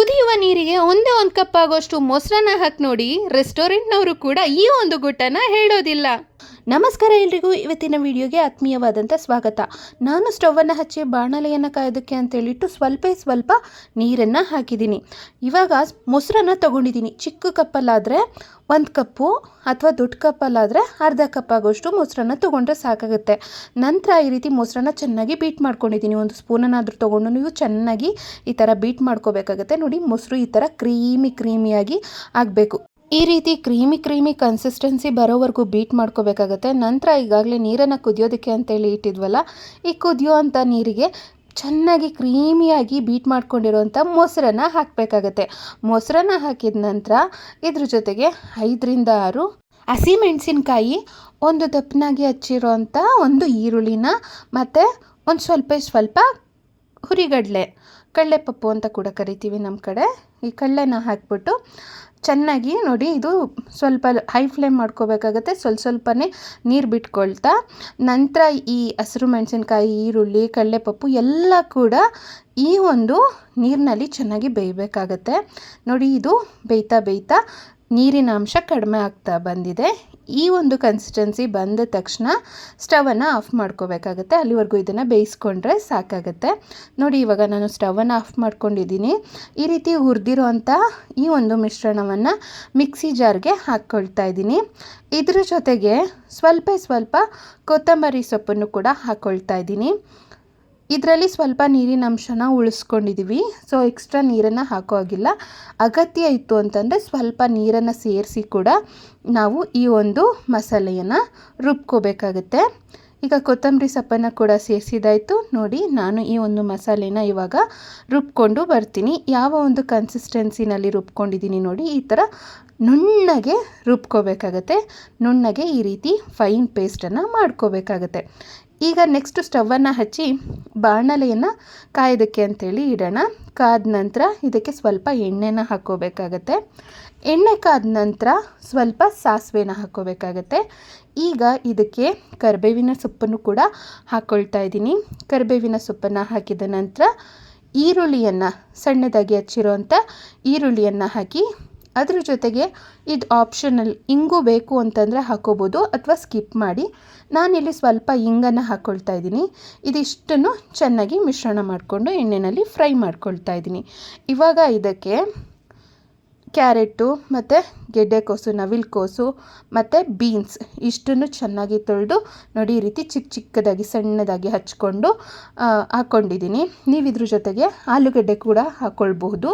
ಕುದಿಯುವ ನೀರಿಗೆ ಒಂದೇ ಒಂದು ಕಪ್ ಆಗೋಷ್ಟು ಮೊಸರನ್ನ ಹಾಕಿ ನೋಡಿ ರೆಸ್ಟೋರೆಂಟ್ನವರು ಕೂಡ ಈ ಒಂದು ಗುಟ್ಟನ ಹೇಳೋದಿಲ್ಲ. ನಮಸ್ಕಾರ ಎಲ್ರಿಗೂ. ಇವತ್ತಿನ ವಿಡಿಯೋಗೆ ಆತ್ಮೀಯವಾದಂಥ ಸ್ವಾಗತ. ನಾನು ಸ್ಟವನ್ನು ಹಚ್ಚಿ ಬಾಣಲೆಯನ್ನು ಕಾಯೋದಕ್ಕೆ ಅಂತೇಳಿಟ್ಟು ಸ್ವಲ್ಪ ಸ್ವಲ್ಪ ನೀರನ್ನು ಹಾಕಿದ್ದೀನಿ. ಇವಾಗ ಮೊಸರನ್ನ ತೊಗೊಂಡಿದ್ದೀನಿ. ಚಿಕ್ಕ ಕಪ್ಪಲ್ಲಾದರೆ ಒಂದು ಕಪ್ಪು ಅಥವಾ ದೊಡ್ಡ ಕಪ್ಪಲ್ಲಾದರೆ ಅರ್ಧ ಕಪ್ ಆಗೋಷ್ಟು ಮೊಸರನ್ನ ತೊಗೊಂಡ್ರೆ ಸಾಕಾಗುತ್ತೆ. ನಂತರ ಈ ರೀತಿ ಮೊಸರನ್ನ ಚೆನ್ನಾಗಿ ಬೀಟ್ ಮಾಡ್ಕೊಂಡಿದ್ದೀನಿ. ಒಂದು ಸ್ಪೂನನ್ನಾದರೂ ತೊಗೊಂಡು ನೀವು ಚೆನ್ನಾಗಿ ಈ ಥರ ಬೀಟ್ ಮಾಡ್ಕೋಬೇಕಾಗತ್ತೆ. ನೋಡಿ ಮೊಸರು ಈ ಥರ ಕ್ರೀಮಿ ಕ್ರೀಮಿಯಾಗಿ ಆಗಬೇಕು. ಈ ರೀತಿ ಕ್ರೀಮಿ ಕ್ರೀಮಿ ಕನ್ಸಿಸ್ಟೆನ್ಸಿ ಬರೋವರೆಗೂ ಬೀಟ್ ಮಾಡ್ಕೋಬೇಕಾಗತ್ತೆ. ನಂತರ ಈಗಾಗಲೇ ನೀರನ್ನು ಕುದಿಯೋದಕ್ಕೆ ಅಂತೇಳಿ ಇಟ್ಟಿದ್ವಲ್ಲ, ಈ ಕುದಿಯೋ ಅಂಥ ನೀರಿಗೆ ಚೆನ್ನಾಗಿ ಕ್ರೀಮಿಯಾಗಿ ಬೀಟ್ ಮಾಡ್ಕೊಂಡಿರೋಂಥ ಮೊಸರನ್ನ ಹಾಕಬೇಕಾಗತ್ತೆ. ಮೊಸರನ್ನ ಹಾಕಿದ ನಂತರ ಇದ್ರ ಜೊತೆಗೆ ಐದರಿಂದ ಆರು ಹಸಿಮೆಣಸಿನ್ಕಾಯಿ ಒಂದು ದಪ್ಪನಾಗಿ ಹಚ್ಚಿರೋಂಥ ಒಂದು ಈರುಳ್ಳಿನ ಮತ್ತು ಒಂದು ಸ್ವಲ್ಪ ಸ್ವಲ್ಪ ಹುರಿಗಡಲೆ ಕಡಲೆಪಪ್ಪು ಅಂತ ಕೂಡ ಕರಿತೀವಿ ನಮ್ಮ ಕಡೆ. ಈ ಕಡಲೆನ ಹಾಕ್ಬಿಟ್ಟು ಚೆನ್ನಾಗಿ ನೋಡಿ ಇದು ಸ್ವಲ್ಪ ಹೈ ಫ್ಲೇಮ್ ಮಾಡ್ಕೋಬೇಕಾಗತ್ತೆ. ಸ್ವಲ್ಪ ಸ್ವಲ್ಪನೇ ನೀರು ಬಿಟ್ಕೊಳ್ತಾ ನಂತರ ಈ ಹಸಿರು ಮೆಣಸಿನ್ಕಾಯಿ, ಈರುಳ್ಳಿ ಕಡಲೆಪಪ್ಪು ಎಲ್ಲ ಕೂಡ ಈ ಒಂದು ನೀರಿನಲ್ಲಿ ಚೆನ್ನಾಗಿ ಬೇಯಬೇಕಾಗತ್ತೆ. ನೋಡಿ ಇದು ಬೇಯ್ತಾ ಬೇಯ್ತಾ ನೀರಿನ ಅಂಶ ಕಡಿಮೆ ಆಗ್ತಾ ಬಂದಿದೆ. ಈ ಒಂದು ಕನ್ಸಿಸ್ಟೆನ್ಸಿ ಬಂದ ತಕ್ಷಣ ಸ್ಟವನ್ನು ಆಫ್ ಮಾಡ್ಕೋಬೇಕಾಗತ್ತೆ. ಅಲ್ಲಿವರೆಗೂ ಇದನ್ನು ಬೇಯಿಸ್ಕೊಂಡ್ರೆ ಸಾಕಾಗುತ್ತೆ. ನೋಡಿ, ಇವಾಗ ನಾನು ಸ್ಟವನ್ನು ಆಫ್ ಮಾಡ್ಕೊಂಡಿದ್ದೀನಿ. ಈ ರೀತಿ ಹುರಿದಿರೋ ಅಂಥ ಈ ಒಂದು ಮಿಶ್ರಣವನ್ನು ಮಿಕ್ಸಿ ಜಾರ್ಗೆ ಹಾಕ್ಕೊಳ್ತಾ ಇದ್ದೀನಿ. ಇದ್ರ ಜೊತೆಗೆ ಸ್ವಲ್ಪ ಸ್ವಲ್ಪ ಕೊತ್ತಂಬರಿ ಸೊಪ್ಪನ್ನು ಕೂಡ ಹಾಕ್ಕೊಳ್ತಾ ಇದ್ದೀನಿ. ಇದರಲ್ಲಿ ಸ್ವಲ್ಪ ನೀರಿನ ಅಂಶನ ಉಳಿಸ್ಕೊಂಡಿದ್ದೀವಿ ಸೊ ಎಕ್ಸ್ಟ್ರಾ ನೀರನ್ನು ಹಾಕೋ ಹಾಗಿಲ್ಲ. ಅಗತ್ಯ ಇತ್ತು ಅಂತಂದರೆ ಸ್ವಲ್ಪ ನೀರನ್ನು ಸೇರಿಸಿ ಕೂಡ ನಾವು ಈ ಒಂದು ಮಸಾಲೆಯನ್ನು ರುಬ್ಕೋಬೇಕಾಗುತ್ತೆ. ಈಗ ಕೊತ್ತಂಬರಿ ಸೊಪ್ಪನ್ನು ಕೂಡ ಸೇರಿಸಿದಾಯಿತು. ನೋಡಿ, ನಾನು ಈ ಒಂದು ಮಸಾಲೆನ ಇವಾಗ ರುಬ್ಕೊಂಡು ಬರ್ತೀನಿ. ಯಾವ ಒಂದು ಕನ್ಸಿಸ್ಟೆನ್ಸಿನಲ್ಲಿ ರುಬ್ಕೊಂಡಿದ್ದೀನಿ ನೋಡಿ, ಈ ಥರ ನುಣ್ಣಗೆ ರುಬ್ಕೋಬೇಕಾಗತ್ತೆ. ನುಣ್ಣಗೆ ಈ ರೀತಿ ಫೈನ್ ಪೇಸ್ಟನ್ನು ಮಾಡ್ಕೋಬೇಕಾಗತ್ತೆ. ಈಗ ನೆಕ್ಸ್ಟ್ ಸ್ಟವನ್ನು ಹಚ್ಚಿ ಬಾಣಲೆಯನ್ನು ಕಾಯೋದಕ್ಕೆ ಅಂತೇಳಿ ಇಡೋಣ. ಕಾದ ನಂತರ ಇದಕ್ಕೆ ಸ್ವಲ್ಪ ಎಣ್ಣೆನ ಹಾಕ್ಕೋಬೇಕಾಗತ್ತೆ. ಎಣ್ಣೆ ಕಾದ ನಂತರ ಸ್ವಲ್ಪ ಸಾಸಿವೆನ ಹಾಕ್ಕೋಬೇಕಾಗತ್ತೆ. ಈಗ ಇದಕ್ಕೆ ಕರಿಬೇವಿನ ಸೊಪ್ಪನ್ನು ಕೂಡ ಹಾಕ್ಕೊಳ್ತಾ ಇದ್ದೀನಿ. ಕರಿಬೇವಿನ ಸೊಪ್ಪನ್ನು ಹಾಕಿದ ನಂತರ ಈರುಳ್ಳಿಯನ್ನು ಸಣ್ಣದಾಗಿ ಹಚ್ಚಿರೋಂಥ ಈರುಳ್ಳಿಯನ್ನು ಹಾಕಿ ಅದ್ರ ಜೊತೆಗೆ ಇದು ಆಪ್ಷನಲ್ ಇಂಗು ಬೇಕು ಅಂತಂದರೆ ಹಾಕೋಬೋದು ಅಥವಾ ಸ್ಕಿಪ್ ಮಾಡಿ. ನಾನಿಲ್ಲಿ ಸ್ವಲ್ಪ ಇಂಗನ್ನು ಹಾಕ್ಕೊಳ್ತಾ ಇದ್ದೀನಿ. ಇದಿಷ್ಟನ್ನು ಚೆನ್ನಾಗಿ ಮಿಶ್ರಣ ಮಾಡಿಕೊಂಡು ಎಣ್ಣೆಯಲ್ಲಿ ಫ್ರೈ ಮಾಡ್ಕೊಳ್ತಾ ಇದ್ದೀನಿ. ಇವಾಗ ಇದಕ್ಕೆ ಕ್ಯಾರೆಟು ಮತ್ತು ಗೆಡ್ಡೆಕೋಸು ನವಿಲುಕೋಸು ಮತ್ತು ಬೀನ್ಸ್ ಇಷ್ಟನ್ನು ಚೆನ್ನಾಗಿ ತೊಳೆದು ನೋಡಿ ಈ ರೀತಿ ಚಿಕ್ಕ ಚಿಕ್ಕದಾಗಿ ಸಣ್ಣದಾಗಿ ಹಚ್ಕೊಂಡು ಹಾಕ್ಕೊಂಡಿದ್ದೀನಿ ನೀವು ಇದ್ರ ಜೊತೆಗೆ ಆಲೂಗಡ್ಡೆ ಕೂಡ ಹಾಕ್ಕೊಳ್ಬಹುದು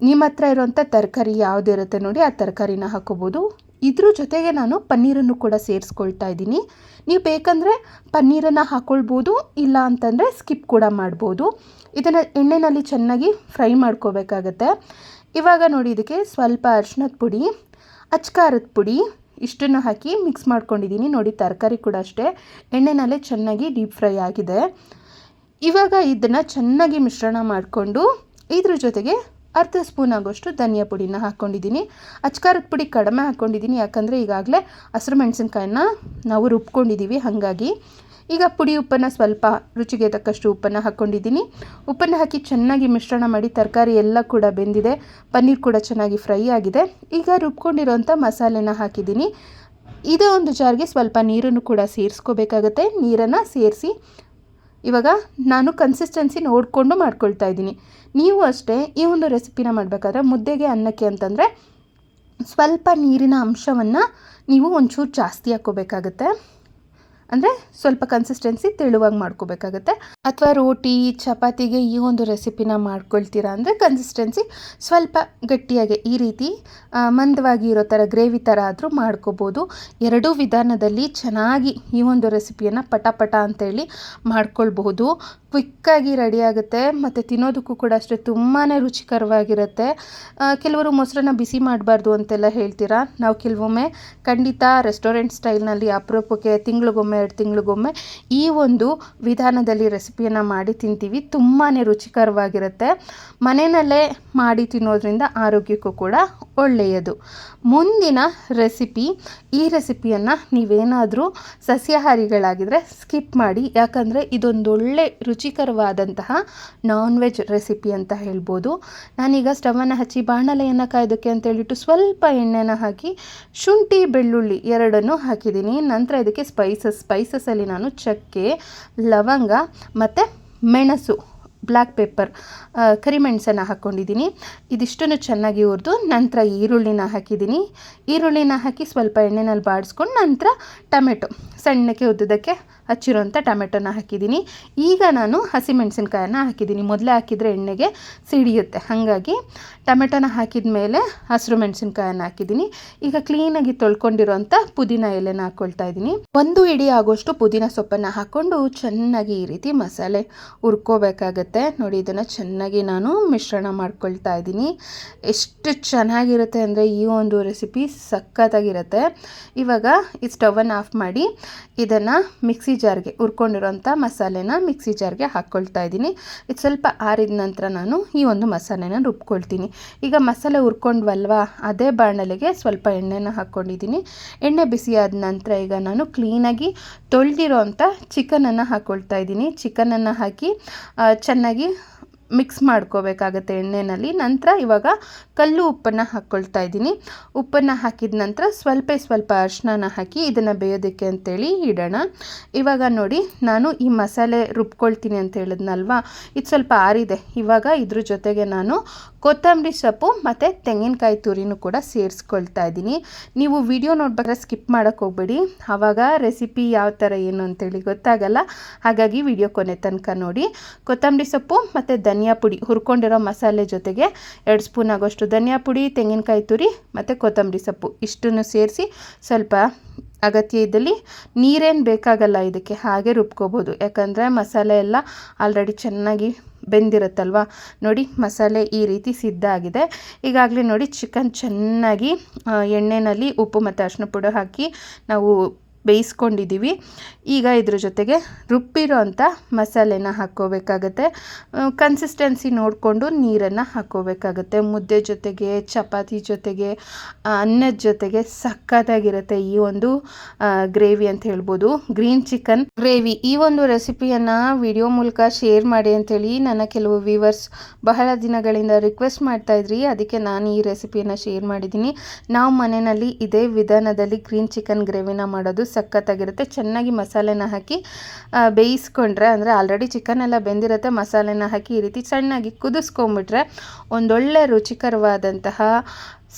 ನಿಮ್ಮ ಹತ್ರ ಇರುವಂಥ ತರಕಾರಿ ಯಾವುದಿರುತ್ತೆ ನೋಡಿ, ಆ ತರಕಾರಿನ ಹಾಕೋಬೋದು. ಇದ್ರ ಜೊತೆಗೆ ನಾನು ಪನ್ನೀರನ್ನು ಕೂಡ ಸೇರಿಸ್ಕೊಳ್ತಾ ಇದ್ದೀನಿ. ನೀವು ಬೇಕಂದರೆ ಪನ್ನೀರನ್ನು ಹಾಕ್ಕೊಳ್ಬೋದು ಇಲ್ಲ ಅಂತಂದರೆ ಸ್ಕಿಪ್ ಕೂಡ ಮಾಡ್ಬೋದು. ಇದನ್ನು ಎಣ್ಣೆಯಲ್ಲಿ ಚೆನ್ನಾಗಿ ಫ್ರೈ ಮಾಡ್ಕೋಬೇಕಾಗತ್ತೆ. ಇವಾಗ ನೋಡಿ, ಇದಕ್ಕೆ ಸ್ವಲ್ಪ ಅರ್ಶಿನದ ಪುಡಿ, ಅಚ್ಕಾರದ ಪುಡಿ, ಇಷ್ಟನ್ನು ಹಾಕಿ ಮಿಕ್ಸ್ ಮಾಡ್ಕೊಂಡಿದ್ದೀನಿ. ನೋಡಿ, ತರಕಾರಿ ಕೂಡ ಅಷ್ಟೇ. ಎಣ್ಣೆನಲ್ಲೇ ಚೆನ್ನಾಗಿ ಡೀಪ್ ಫ್ರೈ ಆಗಿದೆ. ಇವಾಗ ಇದನ್ನು ಚೆನ್ನಾಗಿ ಮಿಶ್ರಣ ಮಾಡಿಕೊಂಡು, ಇದ್ರ ಜೊತೆಗೆ ಅರ್ಧ ಸ್ಪೂನ್ ಆಗೋಷ್ಟು ಧನಿಯಾ ಪುಡಿನ ಹಾಕ್ಕೊಂಡಿದ್ದೀನಿ. ಅಚ್ಕಾರದ ಪುಡಿ ಕಡಿಮೆ ಹಾಕ್ಕೊಂಡಿದ್ದೀನಿ, ಯಾಕಂದರೆ ಈಗಾಗಲೇ ಹಸಿರು ಮೆಣಸಿನ್ಕಾಯನ್ನ ನಾವು ರುಬ್ಕೊಂಡಿದ್ದೀವಿ ಹಾಗಾಗಿ. ಈಗ ಪುಡಿ ಉಪ್ಪನ್ನು ಸ್ವಲ್ಪ ರುಚಿಗೆ ತಕ್ಕಷ್ಟು ಉಪ್ಪನ್ನು ಹಾಕ್ಕೊಂಡಿದ್ದೀನಿ. ಉಪ್ಪನ್ನು ಹಾಕಿ ಚೆನ್ನಾಗಿ ಮಿಶ್ರಣ ಮಾಡಿ ತರಕಾರಿ ಎಲ್ಲ ಕೂಡ ಬೆಂದಿದೆ, ಪನ್ನೀರ್ ಕೂಡ ಚೆನ್ನಾಗಿ ಫ್ರೈ ಆಗಿದೆ. ಈಗ ರುಬ್ಕೊಂಡಿರೋಂಥ ಮಸಾಲೆನ ಹಾಕಿದ್ದೀನಿ. ಇದೇ ಒಂದು ಜಾರ್ಗೆ ಸ್ವಲ್ಪ ನೀರನ್ನು ಕೂಡ ಸೇರಿಸ್ಕೋಬೇಕಾಗತ್ತೆ. ನೀರನ್ನು ಸೇರಿಸಿ ಇವಾಗ ನಾನು ಕನ್ಸಿಸ್ಟೆನ್ಸಿ ನೋಡಿಕೊಂಡು ಮಾಡ್ಕೊಳ್ತಾ ಇದ್ದೀನಿ. ನೀವು ಅಷ್ಟೇ ಈ ಒಂದು ರೆಸಿಪಿನ ಮಾಡಬೇಕಾದ್ರೆ ಮುದ್ದೆಗೆ ಅನ್ನಕ್ಕೆ ಅಂತಂದರೆ ಸ್ವಲ್ಪ ನೀರಿನ ಅಂಶವನ್ನು ನೀವು ಒಂಚೂರು ಜಾಸ್ತಿ ಹಾಕ್ಕೋಬೇಕಾಗತ್ತೆ. ಅಂದರೆ ಸ್ವಲ್ಪ ಕನ್ಸಿಸ್ಟೆನ್ಸಿ ತೆಳುವಾಗಿ ಮಾಡ್ಕೋಬೇಕಾಗತ್ತೆ. ಅಥವಾ ರೋಟಿ, ಚಪಾತಿಗೆ ಈ ಒಂದು ರೆಸಿಪಿನ ಮಾಡ್ಕೊಳ್ತೀರಾ ಅಂದರೆ ಕನ್ಸಿಸ್ಟೆನ್ಸಿ ಸ್ವಲ್ಪ ಗಟ್ಟಿಯಾಗಿ ಈ ರೀತಿ ಮಂದವಾಗಿ ಇರೋ ಥರ ಗ್ರೇವಿ ಥರ ಆದರೂ ಮಾಡ್ಕೋಬೋದು. ಎರಡೂ ವಿಧಾನದಲ್ಲಿ ಚೆನ್ನಾಗಿ ಈ ಒಂದು ರೆಸಿಪಿಯನ್ನು ಪಟ ಪಟ ಅಂತೇಳಿ ಮಾಡ್ಕೊಳ್ಬಹುದು. ಕ್ವಿಕ್ಕಾಗಿ ರೆಡಿ ಆಗುತ್ತೆ. ಮತ್ತು ತಿನ್ನೋದಕ್ಕೂ ಕೂಡ ಅಷ್ಟೇ ತುಂಬಾ ರುಚಿಕರವಾಗಿರುತ್ತೆ. ಕೆಲವರು ಮೊಸರನ್ನ ಬಿಸಿ ಮಾಡಬಾರ್ದು ಅಂತೆಲ್ಲ ಹೇಳ್ತೀರಾ? ನಾವು ಕೆಲವೊಮ್ಮೆ ಖಂಡಿತ ರೆಸ್ಟೋರೆಂಟ್ ಸ್ಟೈಲ್ನಲ್ಲಿ ಅಪರೂಪಕ್ಕೆ ತಿಂಗಳಿಗೊಮ್ಮೆ ಎರಡು ತಿಂಗಳಿಗೊಮ್ಮೆ ಈ ಒಂದು ವಿಧಾನದಲ್ಲಿ ರೆಸಿಪಿಯನ್ನು ಮಾಡಿ ತಿಂತೀವಿ. ತುಂಬಾ ರುಚಿಕರವಾಗಿರುತ್ತೆ. ಮನೆಯಲ್ಲೇ ಮಾಡಿ ತಿನ್ನೋದ್ರಿಂದ ಆರೋಗ್ಯಕ್ಕೂ ಕೂಡ ಒಳ್ಳೆಯದು. ಮುಂದಿನ ರೆಸಿಪಿ, ಈ ರೆಸಿಪಿಯನ್ನು ನೀವೇನಾದರೂ ಸಸ್ಯಾಹಾರಿಗಳಾಗಿದ್ದರೆ ಸ್ಕಿಪ್ ಮಾಡಿ. ಯಾಕಂದರೆ ಇದೊಂದೊಳ್ಳೆ ರುಚಿಕರವಾದಂತಹ ನಾನ್ ವೆಜ್ ರೆಸಿಪಿ ಅಂತ ಹೇಳ್ಬೋದು. ನಾನೀಗ ಸ್ಟವನ್ನು ಹಚ್ಚಿ ಬಾಣಲೆಯನ್ನು ಕಾಯ್ದಕ್ಕೆ ಅಂತೇಳಿಟ್ಟು ಸ್ವಲ್ಪ ಎಣ್ಣೆನ ಹಾಕಿ ಶುಂಠಿ, ಬೆಳ್ಳುಳ್ಳಿ ಎರಡನ್ನು ಹಾಕಿದ್ದೀನಿ. ನಂತರ ಇದಕ್ಕೆ ಸ್ಪೈಸಸ್ ಸ್ಪೈಸಸಲ್ಲಿ ನಾನು ಚಕ್ಕೆ ಲವಂಗ ಮತ್ತು ಮೆಣಸು. ಬ್ಲ್ಯಾಕ್ ಪೇಪರ್ ಕರಿಮೆಣಸನ್ನು ಹಾಕ್ಕೊಂಡಿದ್ದೀನಿ ಇದಿಷ್ಟನ್ನು ಚೆನ್ನಾಗಿ ಹುರಿದು ನಂತರ ಈರುಳ್ಳಿನ ಹಾಕಿದ್ದೀನಿ. ಈರುಳ್ಳಿನ ಹಾಕಿ ಸ್ವಲ್ಪ ಎಣ್ಣೆನಲ್ಲಿ ಬಾಡಿಸ್ಕೊಂಡು ನಂತರ ಟೊಮೆಟೊ. ಸಣ್ಣಕ್ಕೆ ಉದ್ದದಕ್ಕೆ ಹಚ್ಚಿರೋಂಥ ಟೊಮೆಟೊನ ಹಾಕಿದ್ದೀನಿ. ಈಗ ನಾನು ಹಸಿಮೆಣಸಿನ್ಕಾಯನ್ನು ಹಾಕಿದ್ದೀನಿ. ಮೊದಲೇ ಹಾಕಿದರೆ ಎಣ್ಣೆಗೆ ಸಿಡಿಯುತ್ತೆ. ಹಾಗಾಗಿ ಟೊಮೆಟೊನ ಹಾಕಿದ ಮೇಲೆ ಹಸಿರು ಮೆಣಸಿನ್ಕಾಯನ್ನು ಹಾಕಿದ್ದೀನಿ. ಈಗ ಕ್ಲೀನಾಗಿ ತೊಳ್ಕೊಂಡಿರೋಂಥ ಪುದೀನ ಎಲೆನ ಹಾಕ್ಕೊಳ್ತಾ ಇದ್ದೀನಿ. ಒಂದು ಇಡಿ ಆಗೋಷ್ಟು ಪುದೀನ ಸೊಪ್ಪನ್ನು ಹಾಕ್ಕೊಂಡು ಚೆನ್ನಾಗಿ ಈ ರೀತಿ ಮಸಾಲೆ ಹುರ್ಕೋಬೇಕಾಗತ್ತೆ. ನೋಡಿ, ಇದನ್ನು ಚೆನ್ನಾಗಿ ನಾನು ಮಿಶ್ರಣ ಮಾಡ್ಕೊಳ್ತಾ ಇದ್ದೀನಿ. ಎಷ್ಟು ಚೆನ್ನಾಗಿರುತ್ತೆ ಅಂದರೆ ಈ ಒಂದು ರೆಸಿಪಿ ಸಖತ್ತಾಗಿರುತ್ತೆ. ಇವಾಗ ಈ ಸ್ಟವನ್ನು ಆಫ್ ಮಾಡಿ ಇದನ್ನು ಮಿಕ್ಸಿ ಜಾರ್ಗೆ ಹುರ್ಕೊಂಡಿರೋಂಥ ಮಸಾಲೆನ ಮಿಕ್ಸಿ ಜಾರ್ಗೆ ಹಾಕ್ಕೊಳ್ತಾ ಇದ್ದೀನಿ. ಇದು ಸ್ವಲ್ಪ ಆರಿದ ನಂತರ ನಾನು ಈ ಒಂದು ಮಸಾಲೆನ ರುಬ್ಕೊಳ್ತೀನಿ. ಈಗ ಮಸಾಲೆ ಹುರ್ಕೊಂಡ್ವಲ್ವ, ಅದೇ ಬಾಣಲೆಗೆ ಸ್ವಲ್ಪ ಎಣ್ಣೆನ ಹಾಕ್ಕೊಂಡಿದ್ದೀನಿ ಎಣ್ಣೆ ಬಿಸಿ ಆದ ನಂತರ ಈಗ ನಾನು ಕ್ಲೀನಾಗಿ ತೊಳೆದಿರೋ ಅಂಥ ಚಿಕನನ್ನು ಹಾಕ್ಕೊಳ್ತಾ ಇದ್ದೀನಿ. ಚಿಕನನ್ನು ಹಾಕಿ ಚೆನ್ನಾಗಿ ಚೆನ್ನಾಗಿ ಮಿಕ್ಸ್ ಮಾಡ್ಕೋಬೇಕಾಗತ್ತೆ ಎಣ್ಣೆಯಲ್ಲಿ ನಂತರ ಇವಾಗ ಕಲ್ಲು ಉಪ್ಪನ್ನು ಹಾಕ್ಕೊಳ್ತಾ ಇದ್ದೀನಿ. ಉಪ್ಪನ್ನು ಹಾಕಿದ ನಂತರ ಸ್ವಲ್ಪ ಸ್ವಲ್ಪ ಅರಿಶಿನ ಹಾಕಿ ಇದನ್ನು ಬೇಯೋದಕ್ಕೆ ಅಂತೇಳಿ ಇಡೋಣ. ಇವಾಗ ನೋಡಿ, ನಾನು ಈ ಮಸಾಲೆ ರುಬ್ಕೊಳ್ತೀನಿ ಅಂತ ಹೇಳಿದ್ನಲ್ವಾ? ಇದು ಸ್ವಲ್ಪ ಆರಿದೆ. ಇವಾಗ ಇದ್ರ ಜೊತೆಗೆ ನಾನು ಕೊತ್ತಂಬರಿ ಸೊಪ್ಪು ಮತ್ತು ತೆಂಗಿನಕಾಯಿ ತುರಿನೂ ಕೂಡ ಸೇರಿಸ್ಕೊಳ್ತಾ ಇದ್ದೀನಿ. ನೀವು ವಿಡಿಯೋ ನೋಡ್ಬೇಕಾದ್ರೆ ಸ್ಕಿಪ್ ಮಾಡೋಕ್ಕೆ ಹೋಗ್ಬೇಡಿ. ಆವಾಗ ರೆಸಿಪಿ ಯಾವ ಥರ ಏನು ಅಂತೇಳಿ ಗೊತ್ತಾಗಲ್ಲ. ಹಾಗಾಗಿ ವಿಡಿಯೋ ಕೊನೆ ತನಕ ನೋಡಿ. ಕೊತ್ತಂಬರಿ ಸೊಪ್ಪು ಮತ್ತು ಪುಡಿ ಹುರ್ಕೊಂಡಿರೋ ಮಸಾಲೆ ಜೊತೆಗೆ ಎರಡು ಸ್ಪೂನ್ ಆಗೋಷ್ಟು ಧನಿಯಾ ಪುಡಿ, ತೆಂಗಿನಕಾಯಿ ತುರಿ ಮತ್ತು ಕೊತ್ತಂಬರಿ ಸೊಪ್ಪು. ಇಷ್ಟನ್ನು ಸೇರಿಸಿ ಸ್ವಲ್ಪ ಅಗತ್ಯ ಇದ್ದಲ್ಲಿ ನೀರೇನು ಬೇಕಾಗಲ್ಲ ಇದಕ್ಕೆ, ಹಾಗೆ ರುಬ್ಕೋಬೋದು. ಯಾಕಂದರೆ ಮಸಾಲೆ ಎಲ್ಲ ಆಲ್ರೆಡಿ ಚೆನ್ನಾಗಿ ಬೆಂದಿರುತ್ತಲ್ವ? ನೋಡಿ, ಮಸಾಲೆ ಈ ರೀತಿ ಸಿದ್ಧ ಆಗಿದೆ. ಈಗಾಗಲೇ ನೋಡಿ ಚಿಕನ್ ಚೆನ್ನಾಗಿ ಎಣ್ಣೆಯಲ್ಲಿ ಉಪ್ಪು ಮತ್ತು ಅರಿಶಿನ ಪುಡಿ ಹಾಕಿ ನಾವು ಬೇಯಿಸ್ಕೊಂಡಿದ್ದೀವಿ. ಈಗ ಇದ್ರ ಜೊತೆಗೆ ರುಬ್ಬಿರೋ ಅಂಥ ಮಸಾಲೆನ ಹಾಕ್ಕೋಬೇಕಾಗತ್ತೆ. ಕನ್ಸಿಸ್ಟೆನ್ಸಿ ನೋಡಿಕೊಂಡು ನೀರನ್ನು ಹಾಕ್ಕೋಬೇಕಾಗತ್ತೆ. ಮುದ್ದೆ ಜೊತೆಗೆ, ಚಪಾತಿ ಜೊತೆಗೆ ಅನ್ನದ ಜೊತೆಗೆ ಸಖತ್ತಾಗಿರುತ್ತೆ ಈ ಒಂದು ಗ್ರೇವಿ ಅಂತ ಹೇಳ್ಬೋದು. ಗ್ರೀನ್ ಚಿಕನ್ ಗ್ರೇವಿ ಈ ಒಂದು ರೆಸಿಪಿಯನ್ನು ವಿಡಿಯೋ ಮೂಲಕ ಶೇರ್ ಮಾಡಿ ಅಂತೇಳಿ ನನ್ನ ಕೆಲವು ವ್ಯೂವರ್ಸ್ ಬಹಳ ದಿನಗಳಿಂದ ರಿಕ್ವೆಸ್ಟ್ ಮಾಡ್ತಾ ಇದ್ರಿ. ಅದಕ್ಕೆ ನಾನು ಈ ರೆಸಿಪಿಯನ್ನು ಶೇರ್ ಮಾಡಿದ್ದೀನಿ. ನಾವು ಮನೆಯಲ್ಲಿ ಇದೇ ವಿಧಾನದಲ್ಲಿ ಗ್ರೀನ್ ಚಿಕನ್ ಗ್ರೇವಿನ ಮಾಡೋದು ಸಖತ್ತಾಗಿರುತ್ತೆ. ಚೆನ್ನಾಗಿ ಮಸಾಲೆನ ಹಾಕಿ ಬೇಯಿಸ್ಕೊಂಡ್ರೆ ಅಂದರೆ ಆಲ್ರೆಡಿ ಚಿಕನ್ ಎಲ್ಲ ಬೆಂದಿರುತ್ತೆ. ಮಸಾಲೆನ ಹಾಕಿ ಈ ರೀತಿ ಸಣ್ಣಾಗಿ ಕುದಿಸ್ಕೊಂಬಿಟ್ರೆ ಒಂದೊಳ್ಳೆ ರುಚಿಕರವಾದಂತಹ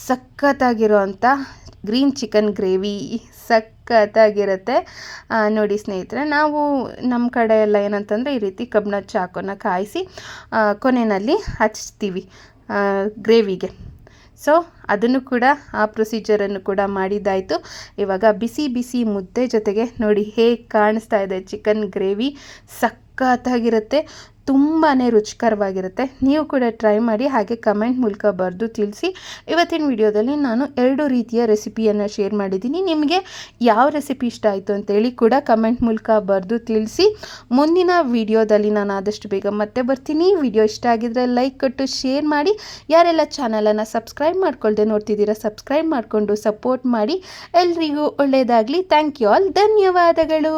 ಸಖತ್ತಾಗಿರುವಂಥ ಗ್ರೀನ್ ಚಿಕನ್ ಗ್ರೇವಿ ಸಖತ್ತಾಗಿರುತ್ತೆ. ನೋಡಿ ಸ್ನೇಹಿತರೆ, ನಾವು ನಮ್ಮ ಕಡೆ ಎಲ್ಲ ಏನಂತಂದರೆ ಈ ರೀತಿ ಕಬ್ಬಣ ಚಾಕುನ ಕಾಯಿಸಿ ಕೊನೆಯಲ್ಲಿ ಹಚ್ತೀವಿ ಗ್ರೇವಿಗೆ ಸೊ ಅದನ್ನು ಕೂಡ ಆ ಪ್ರೊಸೀಜರನ್ನು ಕೂಡ ಮಾಡಿದ್ದಾಯಿತು. ಇವಾಗ ಬಿಸಿ ಬಿಸಿ ಮುದ್ದೆ ಜೊತೆಗೆ ನೋಡಿ ಹೇಗೆ ಕಾಣಿಸ್ತಾ ಇದೆ ಚಿಕನ್ ಗ್ರೇವಿ ಸಖತ್ತಾಗಿರುತ್ತೆ ತುಂಬಾ ರುಚಿಕರವಾಗಿರುತ್ತೆ. ನೀವು ಕೂಡ ಟ್ರೈ ಮಾಡಿ ಹಾಗೆ ಕಮೆಂಟ್ ಮೂಲಕ ಬರೆದು ತಿಳಿಸಿ. ಇವತ್ತಿನ ವಿಡಿಯೋದಲ್ಲಿ ನಾನು ಎರಡು ರೀತಿಯ ರೆಸಿಪಿಯನ್ನು ಶೇರ್ ಮಾಡಿದ್ದೀನಿ. ನಿಮಗೆ ಯಾವ ರೆಸಿಪಿ ಇಷ್ಟ ಆಯಿತು ಅಂತೇಳಿ ಕೂಡ ಕಮೆಂಟ್ ಮೂಲಕ ಬರೆದು ತಿಳಿಸಿ. ಮುಂದಿನ ವಿಡಿಯೋದಲ್ಲಿ ನಾನು ಆದಷ್ಟು ಬೇಗ ಮತ್ತೆ ಬರ್ತೀನಿ. ವಿಡಿಯೋ ಇಷ್ಟ ಆಗಿದ್ರೆ ಲೈಕ್ ಕೊಟ್ಟು ಶೇರ್ ಮಾಡಿ. ಯಾರೆಲ್ಲ ಚಾನಲನ್ನು ಸಬ್ಸ್ಕ್ರೈಬ್ ಮಾಡ್ಕೊಳ್ದೆ ನೋಡ್ತಿದ್ದೀರಾ ಸಬ್ಸ್ಕ್ರೈಬ್ ಮಾಡಿಕೊಂಡು ಸಪೋರ್ಟ್ ಮಾಡಿ. ಎಲ್ರಿಗೂ ಒಳ್ಳೆಯದಾಗಲಿ. ಥ್ಯಾಂಕ್ ಯು ಆಲ್ ಧನ್ಯವಾದಗಳು.